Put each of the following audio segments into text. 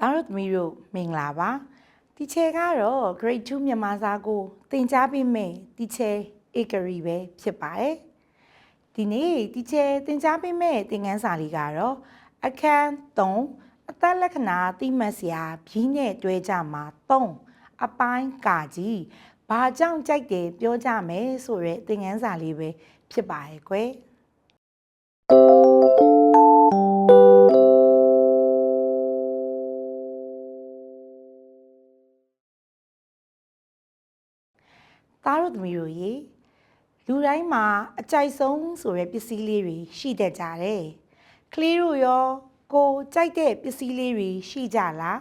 သားတို့သမီးတို့မင်္ဂလာပါတီချယ်ကတော့ grade 2မြန်မာစာကိုသင်ကြားပေးမယ်တီချယ်ဧကရီပဲဖြစ်ပါတယ်ဒီနေ့တီချယ်သင်ကြားပေးမယ်သင်ခန်းစာလေးကတော့အခန်း3အသက်လက္ခဏာသိမှတ်စရာဘီးနဲ့တွဲကြမှာ3အပိုင်းကာကြီးဘာကြောင့်ကြိုက်တယ်ပြောကြမယ်ဆိုရဲသင်ခန်းစာလေးပဲဖြစ်ပါရဲ့ကွယ် သားတို့သမီးတို့ရေလူတိုင်းမှာအကြိုက်ဆုံးဆိုတဲ့ပစ္စည်းလေးတွေရှိတတ်ကြတယ်။ကလေးတို့ရောကိုယ်ကြိုက်တဲ့ပစ္စည်းလေးတွေရှိကြလား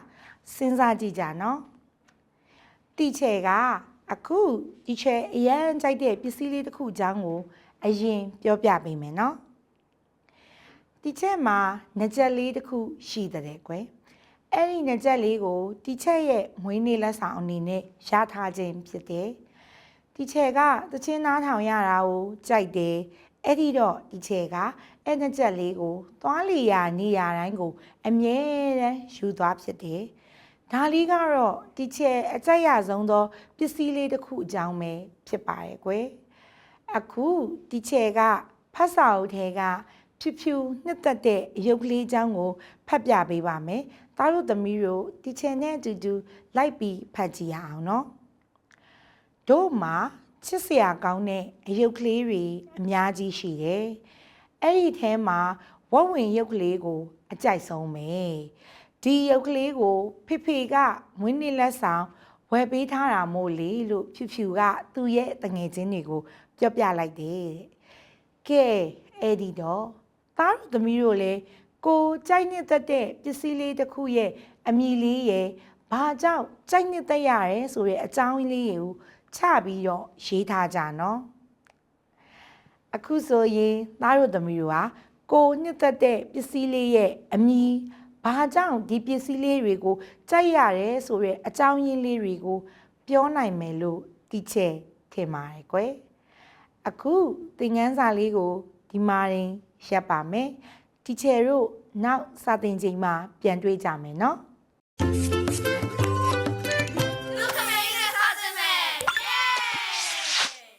စဉ်းစားကြည့်ကြနော်။တီချယ်ကအခုတီချယ်အရန်ကြိုက်တဲ့ပစ္စည်းလေးတစ်ခုအကြောင်းကိုအရင်ပြောပြပေးမယ်နော်။တီချယ်မှာငကြက်လေးတစ်ခုရှိတဲ့ကွယ်။အဲ့ဒီငကြက်လေးကိုတီချယ်ရဲ့မွေးနေ့လက်ဆောင်အနေနဲ့ရထားခြင်းဖြစ်တယ်။ ဒီချေကတချင်းနားထောင်ရတာကိုကြိုက်တယ်အဲ့ဒီတော့ဒီချေကအဲ့ငကြက်လေးကိုသွားလီယာနေရာတိုင်းကို အမြဲတမ်းယူသွားဖြစ်တယ်ဒါလေးကတော့ဒီချေအကြိုက်ရဆုံးသောပစ္စည်းလေးတစ်ခုအကြောင်းပဲဖြစ်ပါရဲ့ကွယ်အခုဒီချေကဖတ်စာအုပ်ထဲကဖြူဖြူနှစ်သက်တဲ့အယုတ်ကလေးအကြောင်းကိုဖတ်ပြပေးပါမယ်သားတို့သမီးတို့ဒီချေနဲ့အတူတူလိုက်ပြီးဖတ်ကြည့်ရအောင်နော် တို့မှာချစ်စရာကောင်းတဲ့အယုတ်ကလေးတွေအများကြီးရှိတယ်။အဲ့ဒီထဲမှာဝက်ဝင်ရုပ်ကလေးကို အကြိုက်ဆုံးပဲ။ဒီရုပ်ကလေးကို ဖေဖေကမွေးနေ့လက်ဆောင်ဝယ်ပေးထားတာမို့လေလို့ဖြူဖြူကသူ့ရဲ့တငယ်ချင်းတွေကိုပြောပြလိုက်တယ်တဲ့။ကဲအဲ့ဒီတော့သားတို့သမီးတို့လည်းကိုကြိုက်နှစ်သက်တဲ့ပစ္စည်းလေးတစ်ခုရဲ့အမည်လေးရဲ့ဘာကြောင့်ကြိုက်နှစ်သက်ရရဲဆိုတဲ့အကြောင်းလေးကို ချပြီးတော့ရေးထားကြနော်အခုဆိုရင်သားတို့သမီးတို့ဟာကိုနှစ်သက်တဲ့ပစ္စည်းလေးရဲ့အမည်ဘာကြောင့်ဒီပစ္စည်းလေးတွေကိုကြိုက်ရတယ်ဆိုရဲအကြောင်းရင်းလေးတွေကိုပြောနိုင်မယ်လို့တီချယ်ထင်ပါတယ်ကွယ်အခုသင်ခန်းစာလေးကိုဒီမှာရင်ရပ်ပါမယ်တီချယ်တို့နောက်စာသင်ချိန်မှာပြန်တွေ့ကြမယ်နော်